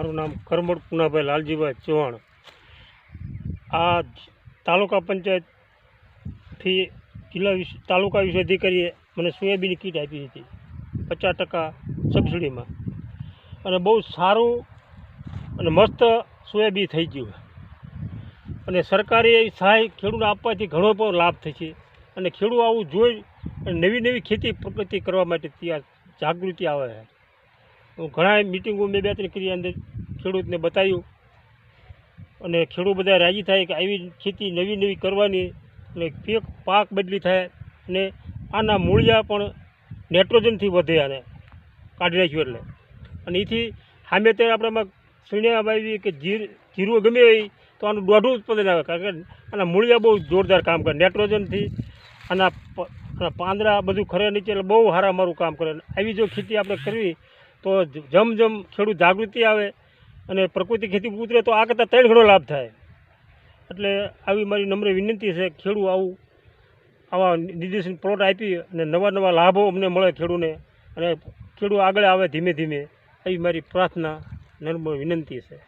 મારું નામ કરમડ પુનાભાઈ લાલજીભાઈ ચૌહાણ. આ તાલુકા પંચાયતથી જિલ્લા તાલુકા વિશે અધિકારીએ મને સોયાબીન કીટ આપી હતી, પચાસ ટકા સબસિડીમાં. અને બહુ સારું અને મસ્ત સોયાબીન થઈ ગયું અને સરકારે એ સહાય ખેડૂતને આપવાથી ઘણો પણ લાભ થશે અને ખેડૂત આવું જોઈ અને નવી નવી ખેતી પ્રગતિ કરવા માટે ત્યાં જાગૃતિ આવે છે. ઘણા મિટિંગો મેં બે ત્રણ કરી અંદર. ખેડૂતને બતાવ્યું. અને ખેડૂત બધા રાજી થાય કે આવી ખેતી નવી નવી કરવાની. અને પેક પાક બદલી થાય અને આના મૂળિયા પણ નાઇટ્રોજનથી વધે આને કાઢી નાખ્યું એટલે. અને એથી સામે ત્યારે આપણામાં શીણ્યા આવી કે જીર જીરું ગમે એ તો આનું દોઢું ઉત્પાદન આવે. કારણ કે આના મૂળિયા બહુ જોરદાર કામ કરે. નાઇટ્રોજનથી આના પાંદડા બધું ખરે નીચે એટલે બહુ સારા મારું કામ કરે. આવી જો ખેતી આપણે કરવી તો જમ જમ ખેડૂત જાગૃતિ આવે અને પ્રકૃતિ ખેતી ઉતરે તો આ કરતાં ત્રણ ઘણો લાભ થાય. એટલે આવી મારી નમ્ર વિનંતી છે ખેડૂત આવું આવા નિર્દેશન પ્લોટ આપી અને નવા નવા લાભો અમને મળે ખેડૂને અને ખેડૂત આગળ આવે ધીમે ધીમે. એવી મારી પ્રાર્થના, નમ્ર વિનંતી છે.